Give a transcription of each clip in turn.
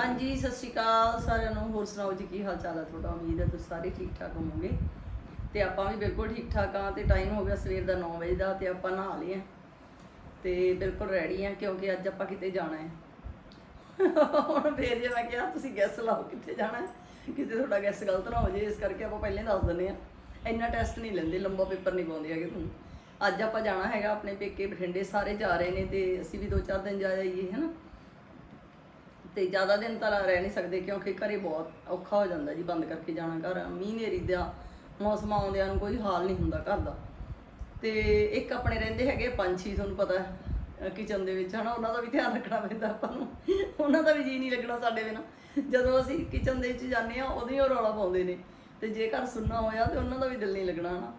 ਹਾਂਜੀ, ਸਤਿ ਸ਼੍ਰੀ ਅਕਾਲ ਸਾਰਿਆਂ ਨੂੰ। ਹੋਰ ਸੁਣਾਓ ਜੀ, ਕੀ ਹਾਲ ਚਾਲ ਹੈ ਤੁਹਾਡਾ? ਉਮੀਦ ਹੈ ਤੁਸੀਂ ਸਾਰੇ ਠੀਕ ਠਾਕ ਹੋਵੋਗੇ। ਤੇ ਆਪਾਂ ਵੀ ਬਿਲਕੁਲ ਠੀਕ ਠਾਕ ਆ ਤੇ ਟਾਈਮ ਹੋ ਗਿਆ ਸਵੇਰ ਦਾ 9 ਵਜੇ ਦਾ ਤੇ ਆਪਾਂ ਨਹਾ ਲਏ ਆ। ਤੇ ਬਿਲਕੁਲ ਰੈਡੀ ਆ ਕਿਉਂਕਿ ਅੱਜ ਆਪਾਂ ਕਿਤੇ ਜਾਣਾ ਹੈ। ਹੁਣ ਫੇਰ ਜੇ ਮੈਂ ਕਿਹਾ, ਤੁਸੀਂ ਗੈਸ ਲਾਓ ਕਿੱਥੇ ਜਾਣਾ ਕਿਤੇ ਤੁਹਾਡਾ ਗੈਸ ਗਲਤ ਨਾ ਹੋ ਜੇ ਇਸ ਕਰਕੇ ਆਪਾਂ ਪਹਿਲਾਂ ਹੀ ਦੱਸ ਦਿੰਦੇ ਆ ਇੰਨਾ ਟੈਸਟ ਨਹੀਂ ਲੈਂਦੇ, ਲੰਬਾ ਪੇਪਰ ਨਹੀਂ ਪਾਉਂਦੇ ਹੈਗੇ ਤੁਹਾਨੂੰ। ਅੱਜ ਆਪਾਂ ਜਾਣਾ ਹੈਗਾ ਆਪਣੇ ਪੇਕੇ ਬਠਿੰਡੇ, ਸਾਰੇ ਜਾ ਰਹੇ ਨੇ ਤੇ ਅਸੀਂ ਵੀ ਦੋ ਚਾਰ ਦਿਨ ਜਾ ਜਾਈਏ ਹਨਾ? ਤੇ ਜ਼ਿਆਦਾ ਦਿਨ ਤਾਂ ਰਹਿ ਨਹੀਂ ਸਕਦੇ ਕਿਉਂਕਿ ਘਰੇ ਬਹੁਤ ਔਖਾ ਹੋ ਜਾਂਦਾ ਜੀ, ਬੰਦ ਕਰਕੇ ਜਾਣਾ ਘਰ। ਮੀਂਹ ਨੇਰੀ ਦਾ ਮੌਸਮ ਆਉਂਦਿਆਂ ਨੂੰ ਕੋਈ ਹਾਲ ਨਹੀਂ ਹੁੰਦਾ ਘਰ ਦਾ। ਤੇ ਇੱਕ ਆਪਣੇ ਰਹਿੰਦੇ ਹੈਗੇ ਪੰਛੀ, ਤੁਹਾਨੂੰ ਪਤਾ ਕਿਚਨ ਦੇ ਵਿੱਚ, ਹਨਾ, ਉਹਨਾਂ ਦਾ ਵੀ ਧਿਆਨ ਰੱਖਣਾ ਪੈਂਦਾ ਆਪਾਂ ਨੂੰ। ਉਹਨਾਂ ਦਾ ਵੀ ਜੀ ਨਹੀਂ ਲੱਗਣਾ ਸਾਡੇ ਬਿਨਾ। ਜਦੋਂ ਅਸੀਂ ਕਿਚਨ ਦੇ ਵਿੱਚ ਜਾਂਦੇ ਆ ਹੀ ਉਹ ਰੌਲਾ ਪਾਉਂਦੇ ਨੇ। ਤੇ ਜੇ ਘਰ ਸੁੰਨਾ ਹੋਇਆ, ਤੇ ਉਹਨਾਂ ਦਾ ਵੀ ਦਿਲ ਨਹੀਂ ਲੱਗਣਾ, ਹਨਾ।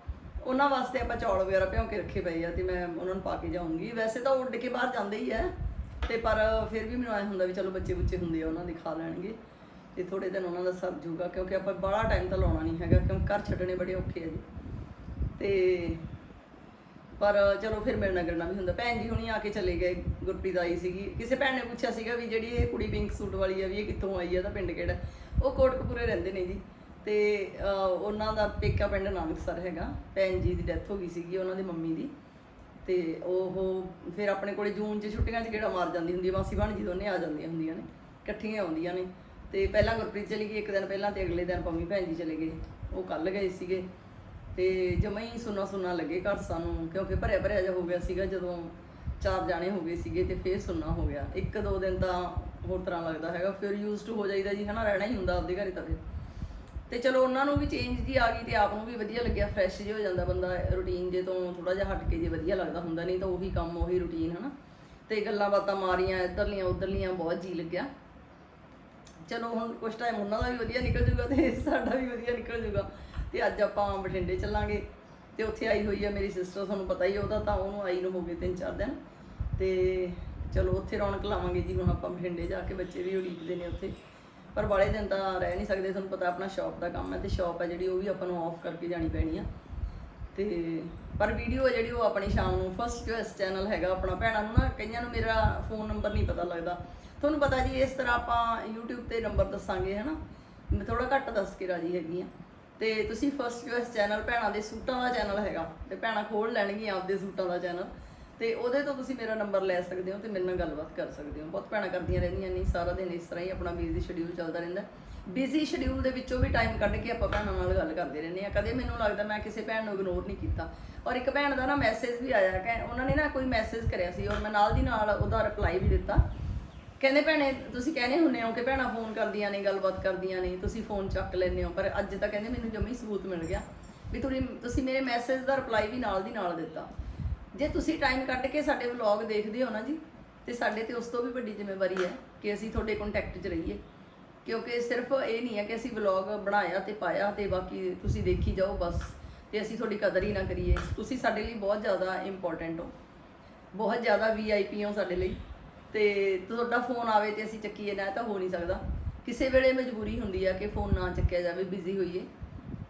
ਉਹਨਾਂ ਵਾਸਤੇ ਆਪਾਂ ਚੌਲ ਵਗੈਰਾ ਭਿਉਂ ਕੇ ਰੱਖੇ ਪਏ ਆ, ਤੇ ਮੈਂ ਉਹਨਾਂ ਨੂੰ ਪਾ ਕੇ ਜਾਊਂਗੀ। ਵੈਸੇ ਤਾਂ ਉਹ ਉੱਡ ਕੇ ਬਾਹਰ ਜਾਂਦੇ ਹੀ ਆ। ਤੇ ਪਰ ਫਿਰ ਵੀ ਮੈਨੂੰ ਐ ਹੁੰਦਾ ਵੀ ਚਲੋ ਬੱਚੇ ਬੁੱਚੇ ਹੁੰਦੇ ਆ, ਉਹਨਾਂ ਦੇ ਖਾ ਲੈਣਗੇ। ਤੇ ਥੋੜੇ ਦਿਨ ਉਹਨਾਂ ਦਾ ਸਰ ਜੂਗਾ, ਕਿਉਂਕਿ ਆਪਾਂ ਬੜਾ ਟਾਈਮ ਤਾਂ ਲਾਉਣਾ ਨਹੀਂ ਹੈਗਾ, ਕਿਉਂਕਿ ਘਰ ਛੱਡਣੇ ਬੜੇ ਔਖੇ ਆ ਜੀ। ਤੇ ਪਰ ਚਲੋ ਫਿਰ ਮਿਲਣਾ ਕਰਨਾ ਵੀ ਹੁੰਦਾ। ਭੈਣ ਜੀ ਹੁਣੀ ਆ ਕੇ ਚਲੇ ਗਏ, ਗੁਰਪ੍ਰੀਤ ਆਈ ਸੀਗੀ। ਕਿਸੇ ਭੈਣ ਨੇ ਪੁੱਛਿਆ ਸੀਗਾ ਵੀ ਜਿਹੜੀ ਇਹ ਕੁੜੀ ਪਿੰਕ ਸੂਟ ਵਾਲੀ ਆ, ਵੀ ਇਹ ਕਿੱਥੋਂ ਆਈ ਆ ਤਾਂ ਪਿੰਡ ਕਿਹੜਾ? ਉਹ ਕੋਟਕਪੂਰੇ ਰਹਿੰਦੇ ਨੇ ਜੀ। ਤੇ ਉਹਨਾਂ ਦਾ ਪੇਕਾ ਪਿੰਡ ਨਾਨਕਸਰ ਹੈਗਾ। ਭੈਣ ਜੀ ਦੀ ਡੈਥ ਹੋ ਗਈ ਸੀਗੀ, ਉਹਨਾਂ ਦੀ ਮੰਮੀ ਦੀ। ਤੇ ਉਹ ਫਿਰ ਆਪਣੇ ਕੋਲੇ ਜੂਨ 'ਚ ਛੁੱਟੀਆਂ 'ਚ ਕਿਹੜਾ ਮਾਰ ਜਾਂਦੀ ਹੁੰਦੀ ਹੈ ਮਾਸੀ ਭਾਣਜੀ ਦੋਨੇ ਆ ਜਾਂਦੀਆਂ ਹੁੰਦੀਆਂ ਨੇ, ਇਕੱਠੀਆਂ ਆਉਂਦੀਆਂ ਨੇ। ਤੇ ਪਹਿਲਾਂ ਗੁਰਪ੍ਰੀਤ ਚਲੀ ਗਈ, ਇੱਕ ਦਿਨ ਪਹਿਲਾਂ ਤੇ ਅਗਲੇ ਦਿਨ ਪੰਮੀ ਭੈਣ ਜੀ ਚਲੇ ਗਏ। ਉਹ ਕੱਲ ਗਏ ਸੀਗੇ। ਤੇ ਜਮਾਂ ਹੀ ਸੁਨਾ ਸੁਨਾ ਲੱਗੇ ਘਰ ਸਾਨੂੰ, ਕਿਉਂਕਿ ਭਰਿਆ ਭਰਿਆ ਜਿਹਾ ਹੋ ਗਿਆ ਸੀਗਾ, ਜਦੋਂ ਚਾਰ ਜਾਣੇ ਹੋ ਗਏ ਸੀਗੇ ਤੇ ਫੇਰ ਸੁਨਾ ਹੋ ਗਿਆ। ਇੱਕ ਦੋ ਦਿਨ ਤਾਂ ਹੋਰ ਤਰ੍ਹਾਂ ਲੱਗਦਾ ਹੈਗਾ, ਫਿਰ ਯੂਜ਼ ਟੂ ਹੋ ਜਾਈਦਾ ਜੀ, ਹਨਾ, ਰਹਿਣਾ ਹੀ ਹੁੰਦਾ ਆਪਦੇ ਘਰੇ ਤਾਂ ਫਿਰ। ਤੇ ਚਲੋ ਉਹਨਾਂ ਨੂੰ ਵੀ ਚੇਂਜ ਜੀ ਆ ਗਈ ਤੇ ਆਪ ਨੂੰ ਵੀ ਵਧੀਆ ਲੱਗਿਆ ਫਰੈਸ਼ ਜਿਹਾ ਹੋ ਜਾਂਦਾ ਬੰਦਾ ਰੂਟੀਨ ਜੇ ਤੋਂ ਥੋੜਾ ਜਿਹਾ ਹਟ ਕੇ ਜੇ ਵਧੀਆ ਲੱਗਦਾ ਹੁੰਦਾ ਨਹੀਂ ਤਾਂ ਉਹੀ ਕੰਮ, ਉਹੀ ਰੂਟੀਨ ਹਨਾ। ਤੇ ਗੱਲਾਂ ਬਾਤਾਂ ਮਾਰੀਆਂ, ਇੱਧਰਲੀਆਂ, ਉੱਧਰਲੀਆਂ, ਬਹੁਤ ਜੀ ਲੱਗਿਆ। ਚਲੋ ਹੁਣ ਕੁਝ ਟਾਈਮ ਉਹਨਾਂ ਦਾ ਵੀ ਵਧੀਆ ਨਿਕਲ ਜੂਗਾ ਤੇ ਸਾਡਾ ਵੀ ਵਧੀਆ ਨਿਕਲ ਜੂਗਾ ਤੇ ਅੱਜ ਆਪਾਂ ਬਠਿੰਡੇ ਚੱਲਾਂਗੇ ਤੇ ਉੱਥੇ ਆਈ ਹੋਈ ਆ ਮੇਰੀ ਸਿਸਟਰ ਤੁਹਾਨੂੰ ਪਤਾ ਹੀ ਉਹਦਾ ਤਾਂ ਉਹਨੂੰ ਆਈ ਨੂੰ ਹੋ ਗਏ ਤਿੰਨ ਚਾਰ ਦਿਨ। ਤੇ ਚਲੋ ਉੱਥੇ ਰੌਣਕ ਲਾਵਾਂਗੇ ਜੀ ਹੁਣ ਆਪਾਂ ਬਠਿੰਡੇ ਜਾ ਕੇ, ਬੱਚੇ ਵੀ ਉਡੀਕਦੇ ਨੇ ਉੱਥੇ। ਪਰ ਬਾਲੇ ਦਿਨ ਤਾਂ ਰਹਿ ਨਹੀਂ ਸਕਦੇ, ਤੁਹਾਨੂੰ ਪਤਾ ਆਪਣਾ ਸ਼ਾਪ ਦਾ ਕੰਮ ਹੈ ਤੇ ਸ਼ਾਪ ਹੈ ਜਿਹੜੀ, ਉਹ ਵੀ ਆਪਾਂ ਨੂੰ ਆਫ ਕਰਕੇ ਜਾਣੀ ਪੈਣੀ ਆ। ਤੇ ਪਰ ਵੀਡੀਓ ਹੈ ਜਿਹੜੀ, ਉਹ ਆਪਣੀ ਸ਼ਾਮ ਨੂੰ ਫਸਟ ਚੋਇਸ ਚੈਨਲ ਹੈਗਾ ਆਪਣਾ ਭੈਣਾਂ ਨੂੰ ਨਾ, ਕਈਆਂ ਨੂੰ ਮੇਰਾ ਫੋਨ ਨੰਬਰ ਨਹੀਂ ਪਤਾ ਲੱਗਦਾ। ਤੁਹਾਨੂੰ ਪਤਾ ਜੀ, ਇਸ ਤਰ੍ਹਾਂ ਆਪਾਂ YouTube ਤੇ ਨੰਬਰ ਦੱਸਾਂਗੇ, ਹਨਾ? ਮੈਂ ਥੋੜਾ ਘੱਟ ਦੱਸ ਕੇ ਰਾਜੀ ਹੈਗੀ ਆ। ਤੇ ਤੁਸੀਂ ਫਸਟ ਚੋਇਸ ਚੈਨਲ ਭੈਣਾਂ ਦੇ ਸੂਟਾਂ ਦਾ ਚੈਨਲ ਹੈਗਾ, ਤੇ ਭੈਣਾਂ ਖੋਲ ਲੈਣਗੀਆਂ ਆਪਦੇ ਸੂਟਾਂ ਦਾ ਚੈਨਲ ਤੇ ਉਹਦੇ ਤੋਂ ਤੁਸੀਂ ਮੇਰਾ ਨੰਬਰ ਲੈ ਸਕਦੇ ਹੋ ਤੇ ਮੇਰੇ ਨਾਲ ਗੱਲਬਾਤ ਕਰ ਸਕਦੇ ਹੋ। ਬਹੁਤ ਭੈਣਾਂ ਕਰਦੀਆਂ ਰਹਿੰਦੀਆਂ ਨਹੀਂ ਸਾਰਾ ਦਿਨ ਇਸ ਤਰ੍ਹਾਂ ਹੀ ਆਪਣਾ ਬਿਜ਼ੀ ਸ਼ਡਿਊਲ ਚੱਲਦਾ ਰਹਿੰਦਾ। ਬਿਜ਼ੀ ਸ਼ਡਿਊਲ ਦੇ ਵਿੱਚੋਂ ਵੀ ਟਾਈਮ ਕੱਢ ਕੇ ਆਪਾਂ ਭੈਣਾਂ ਨਾਲ ਗੱਲ ਕਰਦੇ ਰਹਿੰਦੇ ਆ ਕਦੇ ਮੈਨੂੰ ਲੱਗਦਾ ਮੈਂ ਕਿਸੇ ਭੈਣ ਨੂੰ ਇਗਨੋਰ ਨਹੀਂ ਕੀਤਾ। ਔਰ ਇੱਕ ਭੈਣ ਦਾ ਨਾ ਮੈਸੇਜ ਵੀ ਆਇਆ ਕਿ ਉਹਨਾਂ ਨੇ ਨਾ ਕੋਈ ਮੈਸੇਜ ਕਰਿਆ ਸੀ ਔਰ ਮੈਂ ਨਾਲ ਦੀ ਨਾਲ ਉਹਦਾ ਰਿਪਲਾਈ ਵੀ ਦਿੱਤਾ। ਕਹਿੰਦੇ ਭੈਣੇ, ਤੁਸੀਂ ਕਹਿੰਦੇ ਹੁੰਨੇ ਹੋ ਕਿ ਭੈਣਾਂ ਫੋਨ ਕਰਦੀਆਂ ਨੇ, ਗੱਲਬਾਤ ਕਰਦੀਆਂ ਨੇ, ਤੁਸੀਂ ਫੋਨ ਚੱਕ ਲੈਂਦੇ ਹੋ। ਪਰ ਅੱਜ ਤਾਂ ਕਹਿੰਦੇ ਮੈਨੂੰ ਜਮੀ ਸਬੂਤ ਮਿਲ ਗਿਆ ਵੀ ਤੁਸੀਂ ਤੁਸੀਂ ਮੇਰੇ ਮੈਸੇਜ ਦਾ ਰਿਪਲਾਈ ਵੀ ਨਾਲ ਦੀ ਨਾਲ ਦਿੱਤਾ। ਜੇ ਤੁਸੀਂ ਟਾਈਮ ਕੱਢ ਕੇ ਸਾਡੇ ਵਲੌਗ ਦੇਖਦੇ ਹੋ ਨਾ ਜੀ, ਤੇ ਸਾਡੇ ਤੇ ਉਸ ਤੋਂ ਵੀ ਵੱਡੀ ਜ਼ਿੰਮੇਵਾਰੀ ਹੈ ਕਿ ਅਸੀਂ ਤੁਹਾਡੇ ਕੰਟੈਕਟ 'ਚ ਰਹੀਏ। ਕਿਉਂਕਿ ਸਿਰਫ ਇਹ ਨਹੀਂ ਹੈ ਕਿ ਅਸੀਂ ਵਲੌਗ ਬਣਾਇਆ ਤੇ ਪਾਇਆ ਤੇ ਬਾਕੀ ਤੁਸੀਂ ਦੇਖੀ ਜਾਓ ਬਸ, ਤੇ ਅਸੀਂ ਤੁਹਾਡੀ ਕਦਰ ਹੀ ਨਾ ਕਰੀਏ। ਤੁਸੀਂ ਸਾਡੇ ਲਈ ਬਹੁਤ ਜ਼ਿਆਦਾ ਇੰਪੋਰਟੈਂਟ ਹੋ। ਬਹੁਤ ਜ਼ਿਆਦਾ ਵੀਆਈਪੀ ਹੋ ਸਾਡੇ ਲਈ। ਤੇ ਤੁਹਾਡਾ ਫੋਨ ਆਵੇ ਤੇ ਅਸੀਂ ਚੱਕੀਏ, ਨਾ ਤਾਂ ਹੋ ਨਹੀਂ ਸਕਦਾ। ਕਿਸੇ ਵੇਲੇ ਮਜਬੂਰੀ ਹੁੰਦੀ ਆ ਕਿ ਫੋਨ ਨਾ ਚੱਕਿਆ ਜਾਵੇ ਬਿਜ਼ੀ ਹੋਈਏ।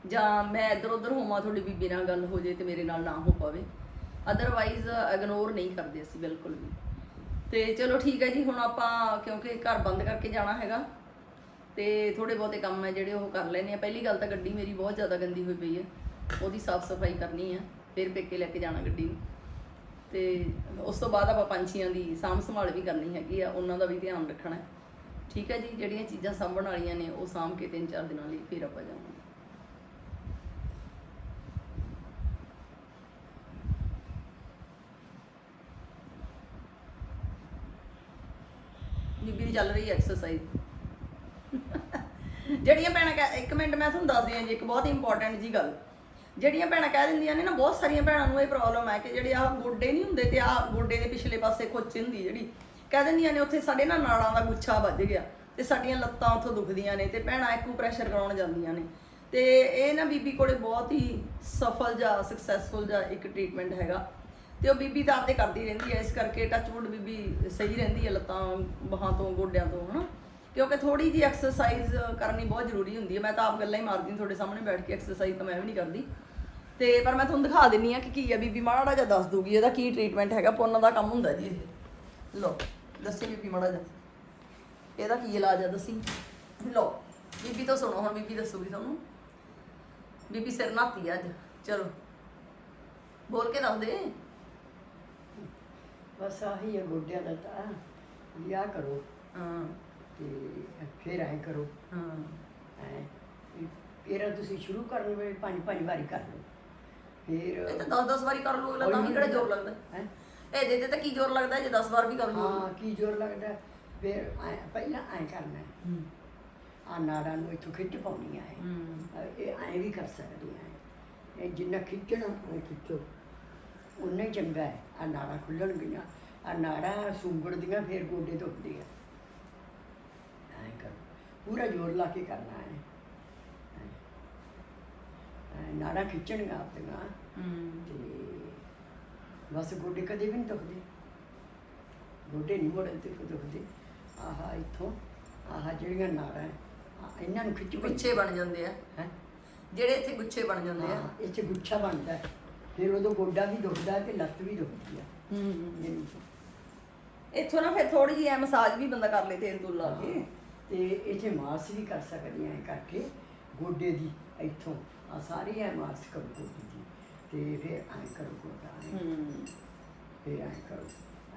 ਜਾਂ ਮੈਂ ਇੱਧਰ ਉੱਧਰ ਹੋਵਾਂ, ਤੁਹਾਡੀ ਬੀਬੀ ਨਾਲ ਗੱਲ ਹੋ ਜੇ ਤੇ ਮੇਰੇ ਨਾਲ ਨਾ ਹੋ ਪਾਵੇ। ਅਦਰਵਾਈਜ਼ ਇਗਨੋਰ uh, ਨਹੀਂ ਕਰਦੇ ਅਸੀਂ, ਬਿਲਕੁਲ ਵੀ। ਤੇ ਚਲੋ ਠੀਕ ਹੈ ਜੀ, ਹੁਣ ਆਪਾਂ, ਕਿਉਂਕਿ ਘਰ ਬੰਦ ਕਰਕੇ ਜਾਣਾ ਹੈਗਾ, ਤੇ ਥੋੜੇ ਬਹੁਤੇ ਕੰਮ ਹੈ ਜਿਹੜੇ ਉਹ ਕਰ ਲੈਣੇ ਆ ਪਹਿਲੀ ਗੱਲ ਤਾਂ ਗੱਡੀ ਮੇਰੀ ਬਹੁਤ ਜ਼ਿਆਦਾ ਗੰਦੀ ਹੋਈ ਪਈ ਹੈ, ਉਹਦੀ ਸਾਫ਼ ਸਫ਼ਾਈ ਕਰਨੀ ਹੈ, ਫਿਰ ਪੇਕੇ ਲੈ ਕੇ ਜਾਣਾ ਗੱਡੀ ਨੂੰ। ਤੇ ਉਸ ਤੋਂ ਬਾਅਦ ਆਪਾਂ ਪੰਛੀਆਂ ਦੀ ਸਾਂਭ ਸੰਭਾਲ ਵੀ ਕਰਨੀ ਹੈਗੀ ਆ, ਉਹਨਾਂ ਦਾ ਵੀ ਧਿਆਨ ਰੱਖਣਾ ਠੀਕ ਹੈ ਜੀ, ਜਿਹੜੀਆਂ ਚੀਜ਼ਾਂ ਸਾਂਭਣ ਵਾਲੀਆਂ ਨੇ, ਉਹ ਸਾਂਭ ਕੇ ਤਿੰਨ ਚਾਰ ਦਿਨਾਂ ਲਈ ਫਿਰ ਆਪਾਂ ਜਾਵਾਂਗੇ। ਬੀਬੀ ਦੀ ਚੱਲ ਰਹੀ ਐਕਸਰਸਾਈਜ਼ ਜਿਹੜੀਆਂ ਭੈਣਾਂ ਕਹਿ, ਇੱਕ ਮਿੰਟ ਮੈਂ ਤੁਹਾਨੂੰ ਦੱਸਦੀ ਹਾਂ ਜੀ, ਇੱਕ ਬਹੁਤ ਇੰਪੋਰਟੈਂਟ ਜੀ ਗੱਲ। ਜਿਹੜੀਆਂ ਭੈਣਾਂ ਕਹਿ ਦਿੰਦੀਆਂ ਨੇ ਨਾ, ਬਹੁਤ ਸਾਰੀਆਂ ਭੈਣਾਂ ਨੂੰ ਇਹ ਪ੍ਰੋਬਲਮ ਹੈ ਕਿ ਜਿਹੜੇ ਆਹ ਗੋਡੇ ਨਹੀਂ ਹੁੰਦੇ ਤੇ ਆਹ ਗੋਡੇ ਦੇ ਪਿਛਲੇ ਪਾਸੇ ਖੁੱਚ ਹੁੰਦੀ ਜਿਹੜੀ। ਕਹਿ ਦਿੰਦੀਆਂ ਨੇ ਉੱਥੇ ਸਾਡੇ ਨਾ ਨਾੜਾਂ ਦਾ ਗੁੱਛਾ ਵੱਜ ਗਿਆ ਤੇ ਸਾਡੀਆਂ ਲੱਤਾਂ ਉੱਥੋਂ ਦੁਖਦੀਆਂ ਨੇ ਤੇ ਭੈਣਾਂ ਇੱਕੋ ਪ੍ਰੈਸ਼ਰ ਕਰਾਉਣ ਜਾਂਦੀਆਂ ਨੇ। ਤੇ ਇਹ ਨਾ ਬੀਬੀ ਕੋਲੇ ਬਹੁਤ ਹੀ ਸਫਲ ਜਾਂ ਸਕਸੈਸਫੁਲ ਜਾਂ ਇੱਕ ਟ੍ਰੀਟਮੈਂਟ ਹੈਗਾ। ਤੇ ਉਹ ਬੀਬੀ ਤਾਂ ਆਪਦੇ ਕਰਦੀ ਰਹਿੰਦੀ ਹੈ ਇਸ ਕਰਕੇ ਟੱਚਵੁੱਡ ਬੀਬੀ ਸਹੀ ਰਹਿੰਦੀ ਹੈ ਲੱਤਾਂ, ਬਾਹਾਂ ਤੋਂ, ਗੋਡਿਆਂ ਤੋਂ, ਹਨਾ। ਕਿਉਂਕਿ ਥੋੜੀ ਜੀ ਐਕਸਰਸਾਈਜ਼ ਕਰਨੀ ਬਹੁਤ ਜ਼ਰੂਰੀ ਹੁੰਦੀ ਹੈ ਮੈਂ ਤਾਂ ਆਪ ਗੱਲਾਂ ਹੀ ਮਾਰਦੀ ਹਾਂ ਤੁਹਾਡੇ ਸਾਹਮਣੇ ਬੈਠ ਕੇ ਐਕਸਰਸਾਈਜ਼ ਤਾਂ ਮੈਂ ਵੀ ਨਹੀਂ ਕਰਦੀ। ਤੇ ਪਰ ਮੈਂ ਤੁਹਾਨੂੰ ਦਿਖਾ ਦਿੰਨੀ ਆ ਕਿ ਕੀ ਹੈ ਬੀਬੀ, ਮਾੜਾ ਜਿਹਾ ਦੱਸ ਦੂਗੀ ਇਹਦਾ ਕੀ ਟ੍ਰੀਟਮੈਂਟ ਹੈਗਾ, ਪੁੰਨ ਦਾ ਕੰਮ ਹੁੰਦਾ ਜੀ ਇਹ। ਲੋ ਦੱਸੀ ਬੀਬੀ ਮਾੜਾ ਜਿਹਾ। ਇਹਦਾ ਕੀ ਇਲਾਜ ਆ, ਦੱਸੀ। ਲਓ, ਬੀਬੀ ਤੋਂ ਸੁਣੋ, ਹੁਣ ਬੀਬੀ ਦੱਸੂਗੀ ਤੁਹਾਨੂੰ। ਬੀਬੀ ਸਿਰ ਨਹਾਤੀ ਆ ਅੱਜ, ਚਲੋ। ਬੋਲ ਕੇ ਦੱਸ ਦੇ। ਬਸ ਆਹੀ ਹੈ ਗੋਡਿਆਂ ਦਾ ਤਾਂ ਲਿਆ ਕਰੋ। ਹਾਂ। ਤੇ ਫਿਰ ਐ ਕਰੋ। ਹਾਂ। ਐ ਤੁਸੀਂ ਸ਼ੁਰੂ ਕਰਨ ਵੇਲੇ ਪੰਜ ਪੰਜ ਵਾਰੀ ਕਰ ਲਓ। ਫਿਰ ਇਹ ਤਾਂ 10 10 ਵਾਰੀ ਕਰ ਲੂ ਅਗਲਾ ਤਾਂ ਵੀ ਕਿਹੜਾ ਜ਼ੋਰ ਲੱਗਦਾ। ਹੈ? ਇਹਦੇ ਤੇ ਤਾਂ ਕੀ ਜ਼ੋਰ ਲੱਗਦਾ ਜੇ 10 ਵਾਰ ਵੀ ਕਰ ਲੂ ਹਾਂ ਕੀ ਜ਼ੋਰ ਲੱਗਦਾ। ਫਿਰ ਪਹਿਲਾਂ ਐ ਕਰਨਾ ਹੈ। ਆ ਨਾੜਾਂ ਨੂੰ ਇੱਥੋਂ ਖਿੱਚ ਪਾਉਣੀ ਹੂੰ। ਇਹ ਐ ਵੀ ਕਰ ਸਕਦੇ ਆ ਇਹ ਜਿੰਨਾ ਖਿੱਚਣਾ ਉਹ ਖਿੱਚੋ। ਉਨਾ ਹੀ ਚੰਗਾ ਹੈ। ਆ ਨਾੜਾਂ ਖੁੱਲਣ ਗਈਆਂ। ਆ ਨਾੜਾਂ ਸੁੰਗੜਦੀਆਂ ਫਿਰ ਗੋਡੇ ਦੁਖਦੇ ਆ। ਐ ਕਰੋ। ਪੂਰਾ ਜ਼ੋਰ ਲਾ ਕੇ ਕਰਨਾ ਹੈ ਨਾੜਾਂ ਖਿੱਚਣੀਆਂ ਆਪਣੀਆਂ। ਹੂੰ। ਤੇ ਬਸ ਗੋਡੇ ਕਦੇ ਵੀ ਨਹੀਂ ਦੁਖਦੇ। ਗੋਡੇ ਨਹੀਂ ਮੋੜਨ ਤੇ ਦੁਖਦੇ। ਆਹਾ ਇੱਥੋਂ ਆਹਾ ਜਿਹੜੀਆਂ ਨਾੜਾਂ ਇਹਨਾਂ ਨੂੰ ਖਿੱਚ ਗੁੱਛੇ ਬਣ ਜਾਂਦੇ ਆ। ਹੈ? ਜਿਹੜੇ ਇੱਥੇ ਗੁੱਛੇ ਬਣ ਜਾਂਦੇ ਆ। 'ਚ ਗੁੱਛਾ ਬਣਦਾ ਹੈ। ਫਿਰ ਉਦੋਂ ਗੋਡਾ ਵੀ ਦੁਖਦਾ ਤੇ ਲੱਤ ਵੀ ਦੁਖਦੀ ਹੈ ਹੂੰ ਇਹਨੂੰ। ਇੱਥੋਂ ਨਾ ਫਿਰ ਥੋੜੀ ਜਿਹੀ ਐ ਮਸਾਜ ਵੀ ਬੰਦਾ ਕਰ ਲੇ ਤੇਲ ਤੂਲ ਲਾ ਕੇ। ਤੇ ਇੱਥੇ ਮਾਰਸ ਵੀ ਕਰ ਸਕਦੇ ਆ ਕਰਕੇ ਗੋਡੇ ਦੀ ਇੱਥੋਂ ਆ ਸਾਰੀ ਐ ਮਾਰਸ ਕਰੋ ਗੋਡੇ ਦੀ ਤੇ ਫਿਰ ਐ ਕਰੋ ਗੋਡਾ ਐਂ। ਹੂੰ। ਫਿਰ ਐ ਕਰੋ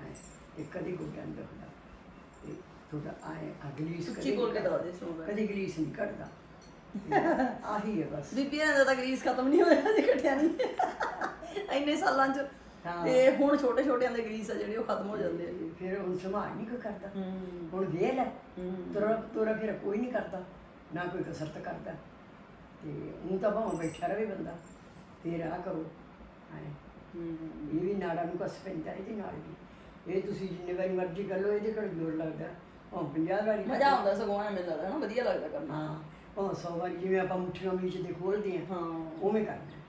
ਐ। ਇਹ ਕਦੀ ਗੋਡਾ ਨਹੀਂ ਦੁਖਦਾ। ਤੇ ਥੋੜਾ ਐ ਅਗਲੀਸ ਉੱਚੀ ਬੋਲ ਕੇ ਦੇ ਕਦੀ ਗਲੀਸ ਨਹੀਂ ਕੱਢਦਾ ਆਹੀ ਹੈ ਬਸ। ਬੀਬੀਆਂ ਦਾ ਤਾਂ ਗਰੀਸ ਖਤਮ ਨਹੀਂ ਹੋਇਆ ਜੇ ਘਟਿਆ ਨਹੀਂ। ਇੰਨੇ ਸਾਲਾਂ ਚ। ਹਾਂ। ਤੇ ਹੁਣ ਛੋਟੇ ਛੋਟਿਆਂ ਦੇ ਗਰੀਸ ਆ ਜਿਹੜੇ ਉਹ ਖਤਮ ਹੋ ਜਾਂਦੇ ਆ। ਫਿਰ ਹੁਣ ਸੰਭਾਲ ਨਹੀਂ ਕੋਈ ਕਰਦਾ। ਹੂੰ। ਹੁਣ ਵੇਲ ਹੈ ਹੂੰ। ਤੁਰਾ ਤੁਰਾ ਫਿਰ ਕੋਈ ਨਹੀਂ ਕਰਦਾ ਨਾ ਕੋਈ ਕਸਰਤ ਕਰਦਾ। ਤੇ ਉਹ ਤਾਂ ਭਾਵੇਂ ਬੈਠਾ ਰਵੇ ਬੰਦਾ ਫਿਰ ਆ ਕਰੋ ਐਂ ਹੂੰ। ਇਹ ਵੀ ਨਾੜਾਂ ਨੂੰ ਕਸ ਪੈਂਦਾ ਇਹਦੇ ਨਾਲ ਵੀ। ਇਹ ਤੁਸੀਂ ਜਿੰਨੇ ਵਾਰੀ ਮਰਜ਼ੀ ਕਰ ਲਓ ਇਹਦੇ ਕੋਲ ਜ਼ੋਰ ਲੱਗਦਾ। ਭਾਵੇਂ 50 ਵਾਰੀ ਕਰ ਮਜ਼ਾ ਲਓ। ਆਉਂਦਾ ਸਗੋਂ ਐਵੇਂ ਲੱਗਦਾ ਨਾ ਵਧੀਆ ਲੱਗਦਾ ਕਰਨਾ। ਹਾਂ। ਭਾਵੇਂ 100 ਵਾਰੀ ਜਿਵੇਂ ਆਪਾਂ ਮੁੱਠੀਆਂ ਵਿੱਚ ਦੇ ਖੋਲਦੇ ਆ ਹਾਂ। ਉਵੇਂ ਕਰਨਾ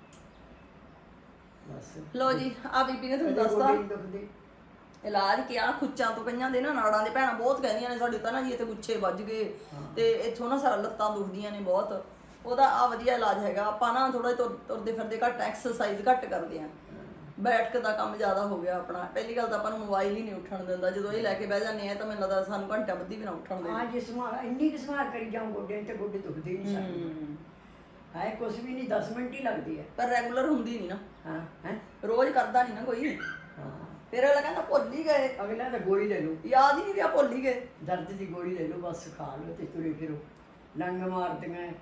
ਬਸ। ਲੋ ਜੀ ਆ ਬੀਬੀ ਨੇ ਤੁਹਾਨੂੰ ਦੱਸਤਾ। ਦੁਖਦੇ। ਇਲਾਜ ਕਿਹਾ ਖੁੱਚਾਂ ਤੋਂ ਕਈਆਂ ਦੇ ਨਾ ਨਾੜਾਂ ਦੇ ਭੈਣਾਂ ਬਹੁਤ ਕਹਿੰਦੀਆਂ ਨੇ ਸਾਡੇ ਤਾਂ ਨਾ ਜੀ ਇੱਥੇ ਗੁੱਛੇ ਵੱਜ ਗਏ। ਤੇ ਇੱਥੋਂ ਨਾ ਸਾਰਾ ਲੱਤਾਂ ਦੁਖਦੀਆਂ ਨੇ ਬਹੁਤ। ਉਹਦਾ ਆ ਵਧੀਆ ਇਲਾਜ ਹੈਗਾ ਆਪਾਂ ਨਾ ਥੋੜਾ ਤੁਰਦੇ ਫਿਰਦੇ ਘੱਟ ਐਕਸਰਸਾਈਜ਼ ਘੱਟ ਕਰਦੇ ਆ ਬੈਠ ਕੇ ਦਾ ਕੰਮ ਜ਼ਿਆਦਾ ਹੋ ਗਿਆ ਆਪਣਾ। ਪਹਿਲੀ ਗੱਲ ਤਾਂ ਆਪਾਂ ਨੂੰ ਮੋਬਾਈਲ ਹੀ ਨਹੀਂ ਉੱਠਣ ਦਿੰਦਾ। ਜਦੋਂ ਇਹ ਲੈ ਕੇ ਬਹਿ ਜਾਂਦੇ ਆ ਤਾਂ ਮੈਨੂੰ ਲੱਗਦਾ ਸਾਨੂੰ ਘੰਟਾ ਬੱਧੀ ਵੀ ਨਾ ਉੱਠਣ ਦੇ ਹਾਂ ਜਿਸ ਮਾਰ ਇੰਨੀ ਕਿਸ ਮਾਰ ਕਰੀ ਜਾਉਂ ਗੋਡੇ ਤੇ ਗੋਡੇ ਦੁਖਦੇ ਨਹੀਂ ਸਾਡੇ ਹੈ ਕੁਛ ਵੀ ਨਹੀਂ 10 ਮਿੰਟ ਹੀ ਲੱਗਦੀ ਹੈ। ਪਰ ਰੈਗੂਲਰ ਹੁੰਦੀ ਨਹੀਂ ਨਾ। ਹਾਂ ਹੈ। ਰੋਜ਼ ਕਰਦਾ ਨਹੀਂ ਨਾ ਕੋਈ। ਹਾਂ। ਫਿਰ ਅਗਲਾ ਕਹਿੰਦਾ ਭੁੱਲ ਹੀ ਗਏ। ਅਗਲਾ ਤਾਂ ਗੋਲੀ ਲੈ ਲਓ ਯਾਦ ਹੀ ਨਹੀਂ ਰਿਹਾ ਭੁੱਲ ਹੀ ਗਏ। ਦਰਦ ਦੀ ਗੋਲੀ ਲੈ ਲਓ ਬਸ ਖਾ ਲਓ ਤੇ ਤੁਰੇ ਫਿਰੋ। ਲੰਗ ਮਾਰਦੀਆਂ।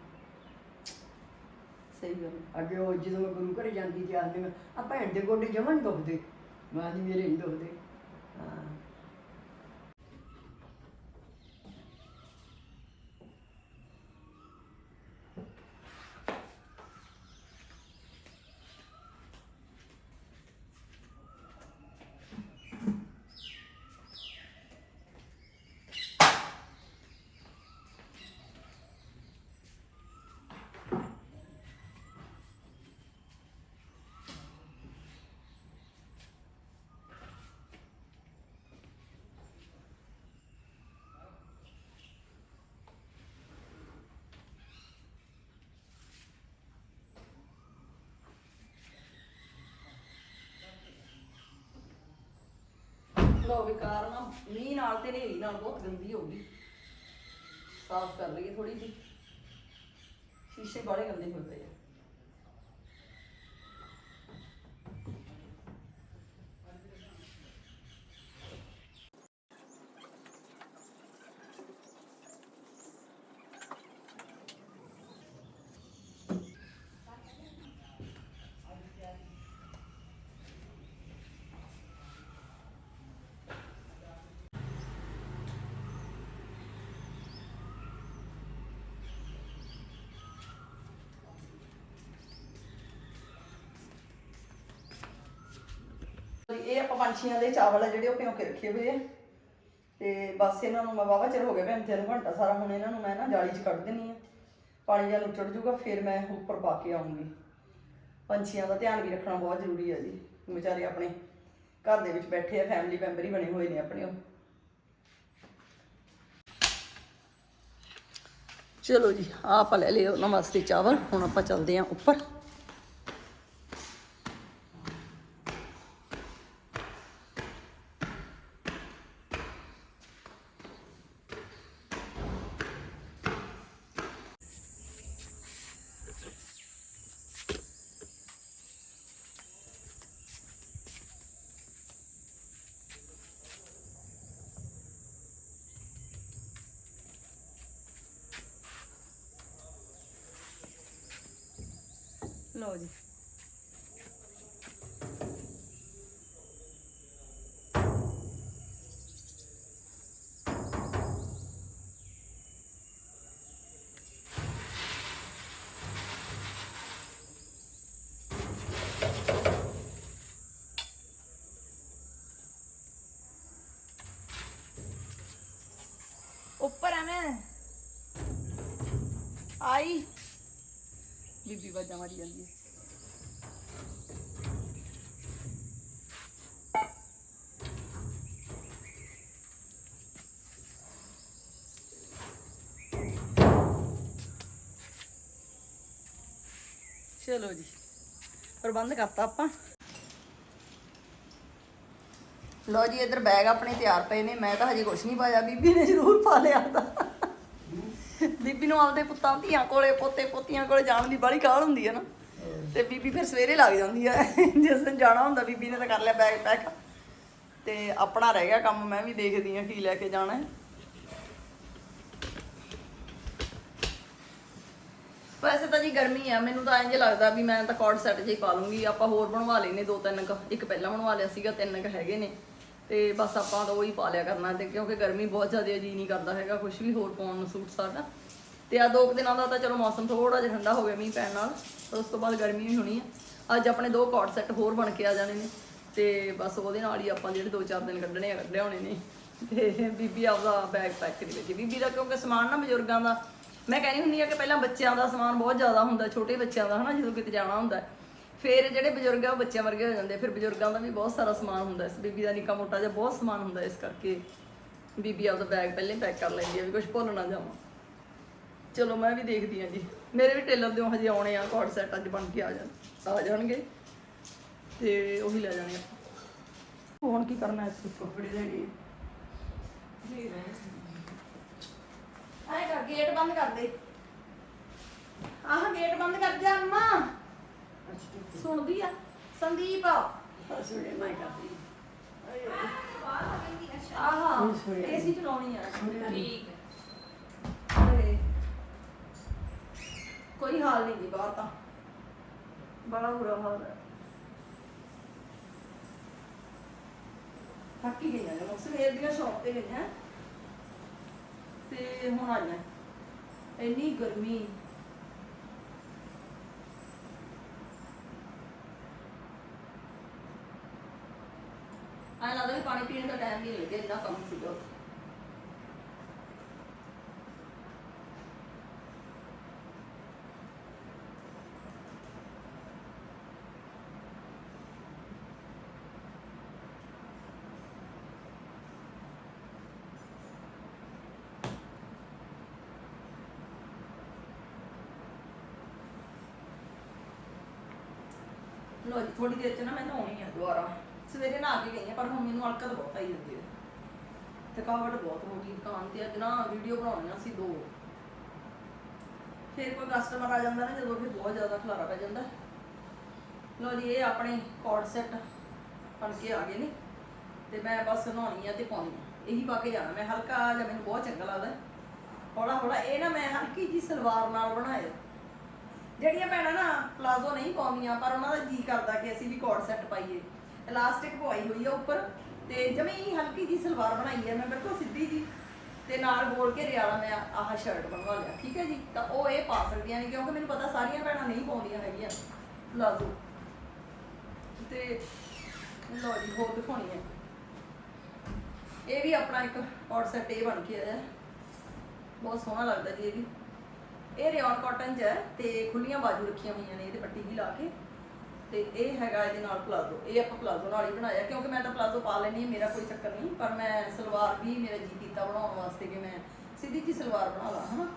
ਸਹੀ ਗੱਲ। ਅੱਗੇ ਉਹ ਜਦੋਂ ਮੈਂ ਗੁਰੂ ਘਰੇ ਜਾਂਦੀ ਤੇ ਆਖਦੇ ਆ ਭੈਣ ਦੇ ਗੋਡੇ ਜਮਾਂ ਨਹੀਂ ਦੁਖਦੇ। ਮੈਂ ਜੀ ਮੇਰੇ ਨਹੀਂ ਦੁਖਦੇ। ਹਾਂ। ਲੋ ਵਿਕਾਰ ਨਾ ਮੀਂਹ ਨਾਲ ਤੇ ਹਨੇਰੀ ਨਾਲ ਬਹੁਤ ਗੰਦੀ ਹੋ ਗਈ। ਸਾਫ਼ ਕਰ ਲਈਏ ਥੋੜੀ ਜਿਹੀ। ਸ਼ੀਸ਼ੇ ਬਾੜੇ ਗੰਦੇ ਹੋਏ ਪਏ ਆ। ਇਹ ਆਪਾਂ ਪੰਛੀਆਂ ਦੇ ਚਾਵਲ ਆ ਜਿਹੜੇ ਉਹ ਭਿਉਂ ਕੇ ਰੱਖੇ ਹੋਏ ਆ। ਤੇ ਬਸ ਇਹਨਾਂ ਨੂੰ ਮੈਂ ਵਾਵਾ ਚਿਰ ਹੋ ਗਿਆ ਭੈਣ ਨੂੰ ਘੰਟਾ ਸਾਰਾ ਹੁਣ ਇਹਨਾਂ ਨੂੰ ਮੈਂ ਨਾ ਜਾਲੀ 'ਚ ਕੱਢ ਦਿੰਨੀ ਆ। ਪਾਣੀ ਜਾਂ ਚੜ ਜੂਗਾ ਫਿਰ ਮੈਂ ਉੱਪਰ ਪਾ ਕੇ ਆਉਂਗੀ ਪੰਛੀਆਂ ਦਾ ਧਿਆਨ ਵੀ ਰੱਖਣਾ ਬਹੁਤ ਜ਼ਰੂਰੀ ਹੈ ਜੀ। ਵਿਚਾਰੇ ਆਪਣੇ ਘਰ ਦੇ ਵਿੱਚ ਬੈਠੇ ਆ ਫੈਮਿਲੀ ਮੈਂਬਰ ਹੀ ਬਣੇ ਹੋਏ ਨੇ ਆਪਣੇ ਉਹ। ਚਲੋ ਜੀ, ਆਹ ਆਪਾਂ ਲੈ ਲਿਓ ਉਹਨਾਂ ਚਾਵਲ, ਹੁਣ ਆਪਾਂ ਚੱਲਦੇ ਆਂ ਉੱਪਰ। ਲਓ ਜੀ ਉੱਪਰ ਆ ਮੈਂ ਆਈ ਬੀਬੀ ਵਾਜਾਂ ਮਾਰੀ ਜਾਂਦੀ ਹੈ। ਚਲੋ ਜੀ, ਪ੍ਰਬੰਧ ਕਰਤਾ ਆਪਾਂ। ਲੋ ਜੀ, ਇਧਰ ਬੈਗ ਆਪਣੇ ਤਿਆਰ ਪਏ ਨੇ, ਮੈਂ ਤਾਂ ਹਜੇ ਕੁਛ ਨਹੀਂ ਪਾਇਆ, ਬੀਬੀ ਨੇ ਜ਼ਰੂਰ ਪਾ ਲਿਆ ਤਾਂ। ਬੀਬੀ ਨੂੰ ਆਪਦੇ ਪੁੱਤਾਂ ਧੀਆਂ ਕੋਲੇ, ਪੋਤੇ ਪੋਤੀਆਂ ਕੋਲੇ ਜਾਣ ਦੀ ਬੜੀ ਕਾਹਲ ਹੁੰਦੀ ਹੈ ਨਾ। ਤੇ ਬੀਬੀ ਫਿਰ ਸਵੇਰੇ ਲੱਗ ਜਾਂਦੀ ਹੈ ਜਿਸ ਦਿਨ ਜਾਣਾ ਹੁੰਦਾ, ਬੀਬੀ ਨੇ ਤਾਂ ਕਰ ਲਿਆ ਬੈਗ ਪੈਕ ਤੇ ਆਪਣਾ ਰਹਿ ਗਿਆ ਕੰਮ, ਮੈਂ ਵੀ ਦੇਖਦੀ ਹਾਂ ਕੀ ਲੈ ਕੇ ਜਾਣਾ। ਹੈ ਵੈਸੇ ਤਾਂ ਜੀ ਗਰਮੀ ਆ, ਮੈਨੂੰ ਤਾਂ ਇੰਜ ਲੱਗਦਾ ਵੀ ਮੈਂ ਤਾਂ ਕੋਟ ਸੈੱਟ ਜਿਹੀ ਪਾ ਲੂੰਗੀ। ਆਪਾਂ ਹੋਰ ਬਣਵਾ ਲਏ ਦੋ ਤਿੰਨ ਕੁ, ਇੱਕ ਪਹਿਲਾਂ ਬਣਵਾ ਲਿਆ ਸੀਗਾ, ਤਿੰਨ ਕੁ ਹੈਗੇ ਨੇ। ਤੇ ਬਸ ਆਪਾਂ ਤਾਂ ਉਹੀ ਪਾ ਲਿਆ ਕਰਨਾ ਤੇ ਕਿਉਂਕਿ ਗਰਮੀ ਬਹੁਤ ਜ਼ਿਆਦਾ ਜੀ ਨਹੀਂ ਕਰਦਾ ਹੈਗਾ ਕੁਝ ਵੀ, ਹੋਰ ਪਾਉਣ ਨੂੰ ਸੂਟ ਸਾਡਾ। ਤੇ ਆ ਦੋ ਕੁ ਦਿਨਾਂ ਦਾ ਤਾਂ ਚਲੋ ਮੌਸਮ ਥੋੜਾ ਜਿਹਾ ਠੰਡਾ ਹੋ ਗਿਆ ਮੀਂਹ ਪੈਣ ਨਾਲ, ਪਰ ਉਸ ਤੋਂ ਬਾਅਦ ਗਰਮੀ ਵੀ ਹੋਣੀ ਆ। ਅੱਜ ਆਪਣੇ ਦੋ ਕੋਟ ਸੈੱਟ ਹੋਰ ਬਣ ਕੇ ਆ ਜਾਣੇ ਨੇ, ਤੇ ਬਸ ਉਹਦੇ ਨਾਲ ਹੀ ਆਪਾਂ ਜਿਹੜੇ ਦੋ ਚਾਰ ਦਿਨ ਕੱਢਣੇ ਆ, ਕੱਢੇ ਹੋਣੇ ਨੇ। ਤੇ ਬੀਬੀ ਆਪਦਾ ਬੈਗ ਪੈਕ ਕਰੀ ਬੈਠੀ ਬੀਬੀ ਦਾ ਕਿਉਂਕਿ ਸਮਾਨ ਨਾ ਬਜ਼ੁਰਗਾਂ ਦਾ, ਮੈਂ ਕਹਿੰਦੀ ਹੁੰਦੀ ਆ ਕਿ ਪਹਿਲਾਂ ਬੱਚਿਆਂ ਦਾ ਸਮਾਨ ਬਹੁਤ ਜ਼ਿਆਦਾ ਹੁੰਦਾ, ਛੋਟੇ ਬੱਚਿਆਂ ਦਾ ਹਨਾ, ਜਦੋਂ ਕਿਤੇ ਜਾਣਾ ਹੁੰਦਾ। ਫਿਰ ਜਿਹੜੇ ਬਜ਼ੁਰਗ ਆ, ਉਹ ਬੱਚਿਆਂ ਵਰਗੇ ਹੋ ਜਾਂਦੇ, ਫਿਰ ਬਜ਼ੁਰਗਾਂ ਦਾ ਵੀ ਬਹੁਤ ਸਾਰਾ ਸਮਾਨ ਹੁੰਦਾ ਇਸ, ਬੀਬੀ ਦਾ ਨਿੱਕਾ ਮੋਟਾ ਜਿਹਾ ਬਹੁਤ ਸਮਾਨ ਹੁੰਦਾ ਇਸ ਕਰਕੇ। ਬੀਬੀ ਆਪਦਾ ਬੈਗ ਪਹਿਲੇ ਪੈਕ ਕਰ ਲੈਂਦੀ ਆ, ਵੀ ਕੁਝ ਭੁੱਲ ਨਾ ਜਾਵਾਂ। ਚਲੋ ਮੈਂ ਵੀ ਦੇਖਦੀ ਆ ਜੀ। ਮੇਰੇ ਵੀ ਟੇਲਰ ਦੇ ਹਜੇ ਆਉਣੇ ਆ ਕੋਡ ਸੈੱਟ ਅੱਜ ਬਣ ਕੇ ਆ ਜਾਣ ਆ ਜਾਣਗੇ। ਤੇ ਉਹੀ ਲੈ ਜਾਣੇ ਆਪਾਂ ਹੁਣ ਕੀ ਕਰਨਾ ਇਸ ਕੱਪੜੇ ਲੈਣੇ ਆਏ ਕਰ ਗੇਟ ਬੰਦ ਕਰ ਦੇ। ਆਹ ਗੇਟ ਬੰਦ ਕਰ ਜਾ ਅੰਮਾ। ਸੁਣਦੀ ਆ? ਸੰਦੀਪ। ਸੁਣੇ ਮੈਂ ਕਰਦੀ ਆਹ। ਏਸੀ ਚਲਾਉਣੀ ਆ। ਠੀਕ ਕੋਈ ਹਾਲ ਨਹੀਂ ਜੀ ਬਾਹਰ ਤਾਂ। ਬੜਾ ਬੁਰਾ ਹਾਲ ਹੈ। ਥੱਕੀ ਗਈਆਂ ਨੇ ਸਵੇਰ ਦੀਆਂ ਸ਼ੌਪ ਤੇ ਗਈਆਂ। ਤੇ ਹੁਣ ਆਈਆਂ। ਇੰਨੀ ਗਰਮੀ। ਆਹ ਲੱਗਦਾ ਵੀ ਪਾਣੀ ਪੀਣ ਦਾ ਟਾਈਮ ਨਹੀਂ ਲੱਗਿਆ। ਇੰਨਾ ਕੰਮ ਸੀਗਾ ਲੋ ਜੀ ਥੋੜੀ ਦੇਰ ਚ ਨਾ ਮੈਂ ਨਹਾਉਣੀ ਆ ਦੁਬਾਰਾ। ਸਵੇਰੇ ਨਹਾ ਕੇ ਗਈ ਆ, ਪਰ ਹੁਣ ਮੈਨੂੰ ਹਲਕਤ ਬਹੁਤ ਆਈ ਜਾਂਦੀ ਹੈ ਥਕਾਵਟ ਬਹੁਤ ਹੋ ਗਈ ਦੁਕਾਨ ਤੇ, ਅੱਜ ਨਾ ਵੀਡੀਓ ਬਣਾਉਣੀਆਂ ਸੀ ਦੋ। ਫਿਰ ਕੋਈ ਕਸਟਮਰ ਆ ਜਾਂਦਾ ਨਾ, ਜਦੋਂ ਫਿਰ ਬਹੁਤ ਜ਼ਿਆਦਾ ਖਲਾਰਾ ਪੈ ਜਾਂਦਾ। ਲੋ ਜੀ, ਇਹ ਆਪਣੇ ਕੋਡ ਸੈੱਟ ਬਣ ਕੇ ਆ ਗਏ ਨੇ। ਤੇ ਮੈਂ ਬਸ ਨਹਾਉਣੀ ਆ ਤੇ ਪਾਉਣੀ ਆ। ਇਹੀ ਪਾ ਕੇ ਜਾਣਾ। ਮੈਂ ਹਲਕਾ ਜਿਹਾ, ਮੈਨੂੰ ਬਹੁਤ ਚੰਗਾ ਲੱਗਦਾ। ਹੌਲਾ ਹੌਲਾ ਇਹ ਨਾ ਮੈਂ ਹਲਕੀ ਜੀ ਸਲਵਾਰ ਨਾਲ ਬਣਾਇਆ ਜਿਹੜੀਆਂ ਭੈਣਾਂ ਨਾ ਪਲਾਜ਼ੋ ਨਹੀਂ ਪਾਉਂਦੀਆਂ, ਪਰ ਉਹਨਾਂ ਦਾ ਜੀ ਕਰਦਾ ਕਿ ਅਸੀਂ ਵੀ ਕੋਟ ਸੈੱਟ ਪਾਈਏ। ਇਲਾਸਟਿਕ ਪਵਾਈ ਹੋਈ ਆ ਉੱਪਰ, ਤੇ ਜਮੇ ਹਲਕੀ ਜੀ ਸਲਵਾਰ ਬਣਾਈ ਹੈ ਮੈਂ ਬਿਲਕੁਲ ਸਿੱਧੀ ਜੀ। ਤੇ ਨਾਲ ਗੋਲ ਘੇਰੇ ਵਾਲਾ ਮੈਂ ਆਹ ਸ਼ਰਟ ਬਣਵਾ ਲਿਆ, ਠੀਕ ਹੈ ਜੀ? ਤਾਂ ਉਹ ਇਹ ਪਾ ਸਕਦੀਆਂ ਨੇ, ਕਿਉਂਕਿ ਮੈਨੂੰ ਪਤਾ ਸਾਰੀਆਂ ਭੈਣਾਂ ਨਹੀਂ ਪਾਉਂਦੀਆਂ ਹੈਗੀਆਂ ਪਲਾਜ਼ੋ। ਤੇ ਲੋ ਜੀ, ਹੋਰ ਦਿਖਾਉਣੀ ਹੈ ਇਹ ਵੀ ਆਪਣਾ ਇੱਕ ਕੋਟ ਸੈੱਟ ਇਹ ਬਣ ਕੇ ਆਇਆ। ਬਹੁਤ ਸੋਹਣਾ ਲੱਗਦਾ ਜੀ ਇਹ ਵੀ। ਇਹ ਰਿਓਨ ਕਾਟਨ ਚ ਹੈ ਤੇ ਖੁੱਲੀਆਂ ਬਾਜੂ ਰੱਖੀਆਂ ਹੋਈਆਂ ਨੇ ਇਹਦੇ ਪੱਟੀ ਵੀ ਲਾ ਕੇ। ਤੇ ਇਹ ਹੈਗਾ ਇਹਦੇ ਨਾਲ ਪਲਾਜ਼ੋ। ਇਹ ਆਪਾਂ ਪਲਾਜ਼ੋ ਨਾਲ ਹੀ ਬਣਾਇਆ, ਕਿਉਂਕਿ ਮੈਂ ਤਾਂ ਪਲਾਜ਼ੋ ਪਾ ਲੈਣੀ ਮੇਰਾ ਕੋਈ ਚੱਕਰ ਨਹੀਂ। ਪਰ ਮੈਂ ਸਲਵਾਰ ਵੀ ਮੇਰਾ ਜੀ ਕੀਤਾ ਬਣਾਉਣ ਵਾਸਤੇ ਕਿ ਮੈਂ ਸਿੱਧੀ ਜੀ ਸਲਵਾਰ ਬਣਾ ਲਾ, ਹਨਾ?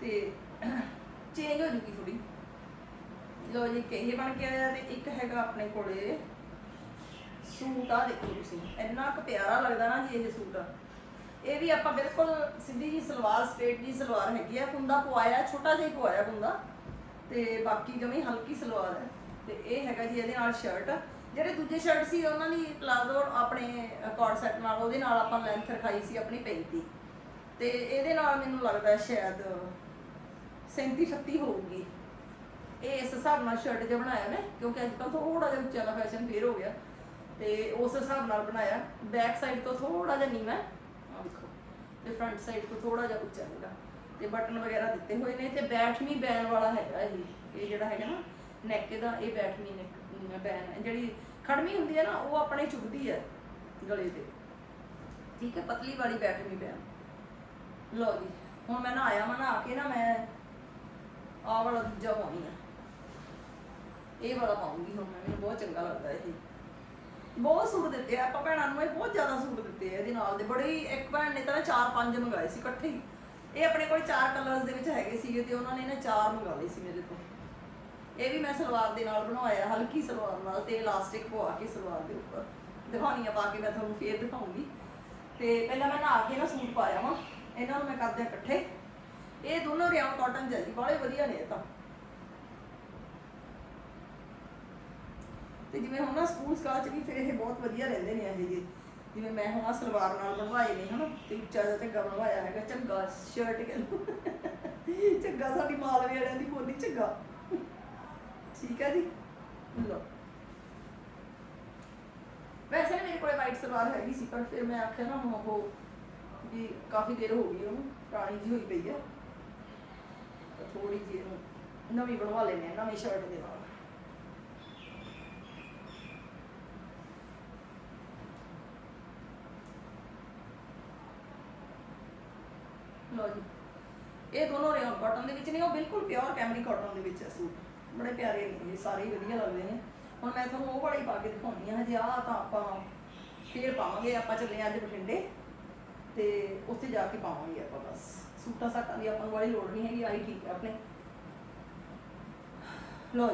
ਤੇ ਚੇਂਜ ਹੋ ਜੂਗੀ ਥੋੜੀ ਲੋ ਜੀ ਇਹ ਬਣ ਕੇ ਆਇਆ ਤੇ ਇੱਕ ਹੈਗਾ ਆਪਣੇ ਕੋਲੇ ਸੂਟ ਆ, ਦੇਖੋ ਤੁਸੀਂ। ਇੰਨਾ ਕੁ ਪਿਆਰਾ ਲੱਗਦਾ ਨਾ ਜੀ ਇਹ ਸੂਟ। ਇਹ ਵੀ ਆਪਾਂ ਬਿਲਕੁਲ ਸਿੱਧੀ ਜੀ ਸਲਵਾਰ, ਸਟ੍ਰੇਟ ਜੀ ਸਲਵਾਰ ਹੈਗੀ ਆ। ਕੁੰਦਾ ਪਵਾਇਆ ਛੋਟਾ ਜਿਹਾ ਪਵਾਇਆ ਕੁੰਦਾ ਤੇ ਬਾਕੀ ਜਮੀ ਹਲਕੀ ਸਲਵਾਰ ਹੈ। ਤੇ ਇਹ ਹੈਗਾ ਜੀ ਇਹਦੇ ਨਾਲ ਸ਼ਰਟ ਜਿਹੜੇ ਦੂਜੇ ਸ਼ਰਟ ਸੀ, ਉਹਨਾਂ ਦੀ ਪਲਾਜ਼ੋ ਆਪਣੇ ਕੋਡ ਸੈੱਟ ਨਾਲ, ਉਹਦੇ ਨਾਲ ਆਪਾਂ ਲੈਂਥ ਰਖਾਈ ਸੀ ਆਪਣੀ 35 ਤੇ ਇਹਦੇ ਨਾਲ ਮੈਨੂੰ ਲੱਗਦਾ ਸ਼ਾਇਦ 37 38 ਹੋਊਗੀ। ਇਹ ਇਸ ਹਿਸਾਬ ਨਾਲ ਸ਼ਰਟ ਜਿਹਾ ਬਣਾਇਆ ਮੈਂ, ਕਿਉਂਕਿ ਅੱਜ ਕੱਲ੍ਹ ਥੋੜਾ ਜਿਹਾ ਉੱਚਾ ਦਾ ਫੈਸ਼ਨ ਫੇਰ ਹੋ ਗਿਆ। ਤੇ ਉਸ ਹਿਸਾਬ ਨਾਲ ਬਣਾਇਆ। ਬੈਕ ਸਾਈਡ ਤੋਂ ਥੋੜਾ ਜਿਹਾ ਨੀਵਾਂ ਤੇ ਫਰੰਟ ਸਾਈਡ ਤੋਂ ਥੋੜਾ ਜਿਹਾ ਉੱਚਾ ਹੈਗਾ ਤੇ ਬਟਨ ਵਗੈਰਾ ਦਿੱਤੇ ਹੋਏ ਨੇ ਤੇ ਬੈਠਵੀਂ ਬੈਨ ਵਾਲਾ ਹੈਗਾ ਇਹ ਇਹ ਜਿਹੜਾ ਹੈਗਾ ਨਾ ਨੈਕ ਦਾ ਇਹ ਬੈਠਵੀਂ ਨੈਕ ਬੈਨ ਹੈ। ਜਿਹੜੀ ਖੜਮੀ ਹੁੰਦੀ ਹੈ ਨਾ, ਉਹ ਆਪਣੇ ਚੁਭਦੀ ਹੈ ਗਲੇ ਤੇ। ਠੀਕ ਹੈ, ਪਤਲੀ ਵਾਲੀ ਬੈਠਵੀਂ ਬੈਨ। ਲਓ ਜੀ, ਹੁਣ ਮੈਂ ਨਹਾਇਆ ਮੈਂ ਆ ਕੇ ਨਾ ਮੈਂ ਆਹ ਵਾਲਾ ਦੂਜਾ ਪਾਉਣੀ ਆ। ਇਹ ਵਾਲਾ ਪਾਉਂਗੀ ਹੁਣ ਮੈਨੂੰ ਬਹੁਤ ਚੰਗਾ ਲੱਗਦਾ ਇਹ। ਬਹੁਤ ਸੂਟ ਦਿੱਤੇ ਆ, ਆਪਾਂ ਭੈਣਾਂ ਨੂੰ ਇਹ ਬਹੁਤ ਜ਼ਿਆਦਾ ਸੂਟ ਦਿੱਤੇ ਆ ਇਹਦੇ ਨਾਲ ਦੇ। ਬੜੇ ਹੀ- ਇੱਕ ਭੈਣ ਨੇ ਤਾਂ ਚਾਰ ਪੰਜ ਮੰਗਾਏ ਸੀ ਇਕੱਠੇ ਹੀ। ਇਹ ਆਪਣੇ ਕੋਲ ਚਾਰ ਕਲਰਸ ਦੇ ਵਿੱਚ ਹੈਗੇ ਸੀਗੇ ਤੇ ਉਹਨਾਂ ਨੇ ਨਾ ਚਾਰ ਮੰਗਾ ਲਏ ਸੀ ਮੇਰੇ ਤੋਂ ਇਹ ਵੀ ਮੈਂ ਸਲਵਾਰ ਦੇ ਨਾਲ ਬਣਵਾਇਆ, ਹਲਕੀ ਸਲਵਾਰ ਨਾਲ ਤੇ ਇਲਾਸਟਿਕ ਪਵਾ ਕੇ ਸਲਵਾਰ ਦੇ ਉੱਪਰ। ਦਿਖਾਉਣੀ ਆ ਪਾ ਕੇ ਮੈਂ ਤੁਹਾਨੂੰ ਫੇਰ ਦਿਖਾਉਂਗੀ। ਤੇ ਪਹਿਲਾਂ ਮੈਂ ਨਹਾ ਕੇ ਨਾ ਸੂਟ ਪਾਇਆ ਵਾਂ, ਇਹਨਾਂ ਨੂੰ ਮੈਂ ਕਰਦੇ ਇਕੱਠੇ। ਇਹ ਦੋਨੋਂ ਰਿਆਨ ਕਾਟਨ ਜੈਲੀ ਬੜੇ ਵਧੀਆ ਨੇ ਇਹ ਤਾਂ। ਤੇ ਜਿਵੇਂ ਹੁਣ ਨਾ ਸਕੂਲ ਸਕਾਲ ਚ ਵੀ ਫਿਰ ਇਹ ਬਹੁਤ ਵਧੀਆ ਰਹਿੰਦੇ ਨੇ ਇਹ ਜਿਹੇ। ਜਿਵੇਂ ਮੈਂ ਹੁਣ ਆਹ ਸਲਵਾਰ ਨਾਲ ਬਣਵਾਏ ਨੇ, ਹਨਾ? ਤੇ ਉੱਚਾ ਜਿਹਾ ਬਣਵਾਇਆ ਹੈਗਾ, ਝੱਗਾ ਸ਼ਰਟ ਕਹਿੰਦੇ। ਝੱਗਾ ਸਾਡੀ ਮਾਲਵੇ ਵਾਲਿਆਂ ਦੀ ਬੋਲੀ ਝੱਗਾ। ਠੀਕ ਹੈ ਜੀ? ਲਓ। ਵੈਸੇ ਨਾ ਮੇਰੇ ਕੋਲੇ ਵਾਈਟ ਸਲਵਾਰ ਹੈਗੀ ਸੀ, ਪਰ ਫਿਰ ਮੈਂ ਆਖਿਆ ਨਾ ਹੁਣ ਉਹ ਵੀ ਕਾਫੀ ਦੇਰ ਹੋ ਗਈ ਉਹਨੂੰ, ਪੁਰਾਣੀ ਜੀ ਹੋਈ ਪਈ ਆ। ਥੋੜੀ ਜਿਹੀ ਨਵੀਂ ਬਣਵਾ ਲੈਨੇ ਆ, ਨਵੀਂ ਸ਼ਰਟ ਦੇ ਨਾਲ ਲਓ ਜੀ ਇਹ ਦੋਨੋਂ ਰਿਓ ਕਾਟਨ ਦੇ ਵਿੱਚ ਨੇ ਉਹ ਬਿਲਕੁਲ ਪਿਓਰ ਕੈਮਰੀ ਕਾਟਨ ਦੇ ਵਿੱਚ ਹੈ ਸੂਟ। ਬੜੇ ਪਿਆਰੇ ਨੇ ਇਹ ਸਾਰੇ ਹੀ ਵਧੀਆ ਲੱਗਦੇ ਨੇ। ਹੁਣ ਮੈਂ ਤੁਹਾਨੂੰ ਉਹ ਵਾਲੇ ਪਾ ਕੇ ਦਿਖਾਉਣੀ ਆ, ਹਜੇ ਆਹ ਤਾਂ ਆਪਾਂ ਫੇਰ ਪਾਵਾਂਗੇ, ਆਪਾਂ ਚੱਲੇ ਅੱਜ ਬਠਿੰਡੇ। ਤੇ ਉੱਥੇ ਜਾ ਕੇ ਪਾਵਾਂਗੇ ਆਪਾਂ ਬਸ। ਸੂਟਾਂ ਸਾਟਾਂ ਦੀ ਆਪਾਂ ਨੂੰ ਵਾਲੀ ਲੋੜ ਨਹੀਂ ਹੈਗੀ, ਆਹੀ ਠੀਕ ਹੈ ਆਪਣੇ। ਲੋ